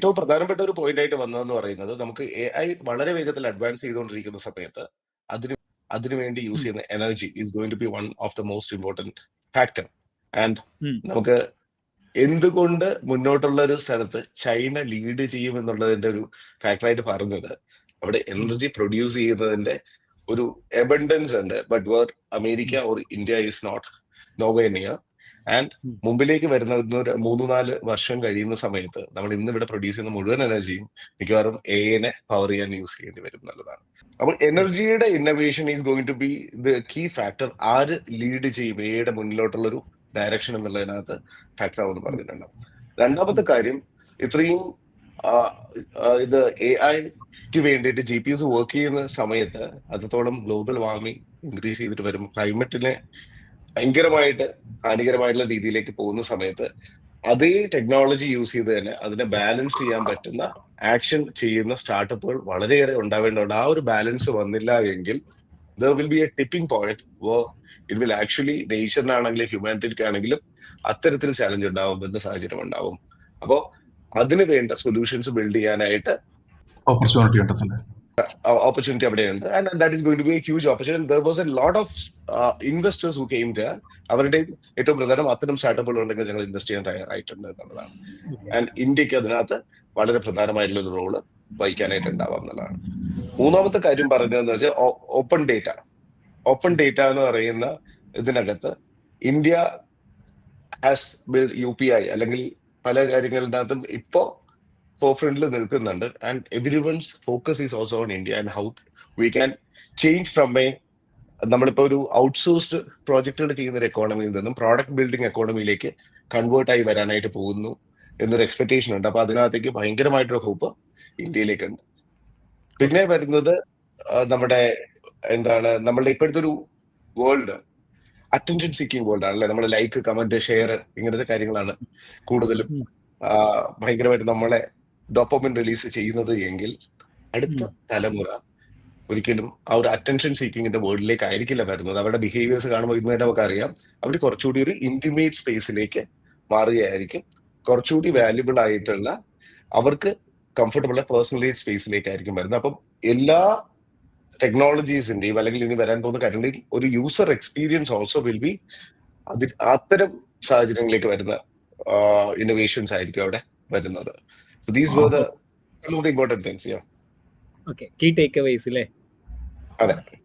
ഏറ്റവും പ്രധാനപ്പെട്ട ഒരു പോയിന്റ് ആയിട്ട് വന്നതെന്ന് പറയുന്നത് നമുക്ക് എ ഐ വളരെ വേഗത്തിൽ അഡ്വാൻസ് ചെയ്തുകൊണ്ടിരിക്കുന്ന സമയത്ത് അതിന് അതിനുവേണ്ടി യൂസ് ചെയ്യുന്ന energy is going to be one of the most important factor and നമുക്ക് എന്തുകൊണ്ട് മുന്നോട്ടുള്ള ഒരു സ്ഥലത്ത് ചൈന ലീഡ് ചെയ്യും എന്നുള്ളതിന്റെ ഒരു ഫാക്ടറായിട്ട് പറഞ്ഞത് അവിടെ എനർജി പ്രൊഡ്യൂസ് ചെയ്യുന്നതിന്റെ ഒരു എബൻഡൻസ് ഉണ്ട്. But where America or India is not nowhere near and. മുമ്പിലേക്ക് വരുന്ന ഒരു മൂന്ന് നാല് വർഷം കഴിയുന്ന സമയത്ത് നമ്മൾ ഇന്ന് ഇവിടെ പ്രൊഡ്യൂസ് ചെയ്യുന്ന മുഴുവൻ എനർജിയും മിക്കവാറും എനെ പവർ ചെയ്യാൻ യൂസ് ചെയ്യേണ്ടി വരും എന്നുള്ളതാണ്. അപ്പോൾ എനർജിയുടെ innovation is going to be the key factor ആര് ലീഡ് ചെയ്യും എയുടെ മുന്നിലോട്ടുള്ള ഒരു ഡയറക്ഷൻ എന്നുള്ളതിനകത്ത് ഫാക്ടർ ആവുമെന്ന് പറഞ്ഞിട്ടുണ്ട്. രണ്ടാമത്തെ കാര്യം ഇത്രയും ഇത് എ ഐക്ക് വേണ്ടിയിട്ട് ജി പി എസ് വർക്ക് ചെയ്യുന്ന സമയത്ത് അത്രത്തോളം ഗ്ലോബൽ വാർമിംഗ് ഇൻക്രീസ് ചെയ്തിട്ട് വരും. ക്ലൈമറ്റിനെ ഭയങ്കരമായിട്ട് ഹാനികരമായിട്ടുള്ള രീതിയിലേക്ക് പോകുന്ന സമയത്ത് അതേ ടെക്നോളജി യൂസ് ചെയ്ത് തന്നെ അതിനെ ബാലൻസ് ചെയ്യാൻ പറ്റുന്ന ആക്ഷൻ ചെയ്യുന്ന സ്റ്റാർട്ടപ്പുകൾ വളരെയേറെ ഉണ്ടാവേണ്ടതുണ്ട്. ആ ഒരു ബാലൻസ് വന്നില്ല എങ്കിൽ there will be a tipping point whoa it will actually നേച്ചറിനാണെങ്കിലും ഹ്യൂമാനിറ്റിക്ക് ആണെങ്കിലും അത്തരത്തിൽ ചാലഞ്ച് ഉണ്ടാവുന്ന സാഹചര്യം ഉണ്ടാവും. അപ്പോ അതിന് വേണ്ട സൊല്യൂഷൻസ് ബിൽഡ് ചെയ്യാനായിട്ട് ഓപ്പർച്യൂണിറ്റി ഉണ്ടല്ലേ ഓപ്പർച്യൂണിറ്റി അവിടെയുണ്ട് and that is going to be a huge opportunity there was a lot of investors who came there അവരുടെ ഏറ്റവും പ്രധാനം അത്തരം സ്റ്റാർട്ടപ്പുകൾ ഉണ്ടെങ്കിൽ ഞങ്ങൾ ഇൻവെസ്റ്റ് ചെയ്യാൻ തയ്യാറായിട്ടുണ്ട് എന്നുള്ളതാണ്. ആൻഡ് ഇന്ത്യയ്ക്ക് അതിനകത്ത് വളരെ പ്രധാനമായിട്ടുള്ള ഒരു റോൾ വഹിക്കാനായിട്ട് ഉണ്ടാവാം എന്നുള്ളതാണ്. മൂന്നാമത്തെ കാര്യം പറഞ്ഞതെന്ന് വെച്ചാൽ ഓപ്പൺ ഡേറ്റ ഓപ്പൺ ഡേറ്റ എന്ന് പറയുന്ന ഇതിനകത്ത് India has build U P I അല്ലെങ്കിൽ പല കാര്യങ്ങളിനകത്തും അകത്തും ഇപ്പോ ഫോർ ഫ്രണ്ടിൽ നിൽക്കുന്നുണ്ട്. And every one's focus is also on India and how we can change from a നമ്മളിപ്പോ ഒരു ഔട്ട്സോഴ്സ്ഡ് പ്രോജക്റ്റുകൾ ചെയ്യുന്ന ഒരു എക്കോണമിയിൽ നിന്നും പ്രോഡക്റ്റ് ബിൽഡിംഗ് എക്കോണമിയിലേക്ക് കൺവേർട്ട് ആയി വരാനായിട്ട് പോകുന്നു എന്നൊരു എക്സ്പെക്ടേഷൻ ഉണ്ട്. അപ്പൊ അതിനകത്തേക്ക് ഭയങ്കരമായിട്ടൊരു ഹോപ്പ് ഇന്ത്യയിലേക്കുണ്ട്. പിന്നെ വരുന്നത് നമ്മുടെ എന്താണ് നമ്മളുടെ ഇപ്പോഴത്തെ ഒരു വേൾഡ് അറ്റൻഷൻ സീക്കിംഗ് വേൾഡ് ആണല്ലേ? നമ്മൾ ലൈക്ക് കമന്റ് ഷെയർ ഇങ്ങനത്തെ കാര്യങ്ങളാണ് കൂടുതലും ഭയങ്കരമായിട്ട് നമ്മളെ ഡോപ്പമിൻ റിലീസ് ചെയ്യുന്നത് എങ്കിൽ അടുത്ത തലമുറ ഒരിക്കലും ആ ഒരു അറ്റൻഷൻ സീക്കിങ്ങിന്റെ വേൾഡിലേക്ക് ആയിരിക്കില്ല വരുന്നത്. അവരുടെ ബിഹേവിയേഴ്സ് കാണുമ്പോൾ ഇന്ന് തന്നെ നമുക്ക് അറിയാം അവർ കുറച്ചുകൂടി ഒരു ഇന്റിമേറ്റ് സ്പേസിലേക്ക് മാറുകയായിരിക്കും. കുറച്ചുകൂടി വാല്യുബിൾ ആയിട്ടുള്ള അവർക്ക് കംഫർട്ടബിൾ പേഴ്സണലൈസ് സ്പേസിലേക്കായിരിക്കും വരുന്നത്. അപ്പം എല്ലാ ടെക്നോളജീസിന്റെയും അല്ലെങ്കിൽ ഇനി വരാൻ പോകുന്ന കാര്യങ്ങളിൽ ഒരു user experience also will be അതിൽ അത്തരം സാഹചര്യങ്ങളിലേക്ക് വരുന്ന ഇന്നോവേഷൻസ് ആയിരിക്കും അവിടെ വരുന്നത്. So these were the some of the important things. Yeah. Okay. Key takeaways, Okay.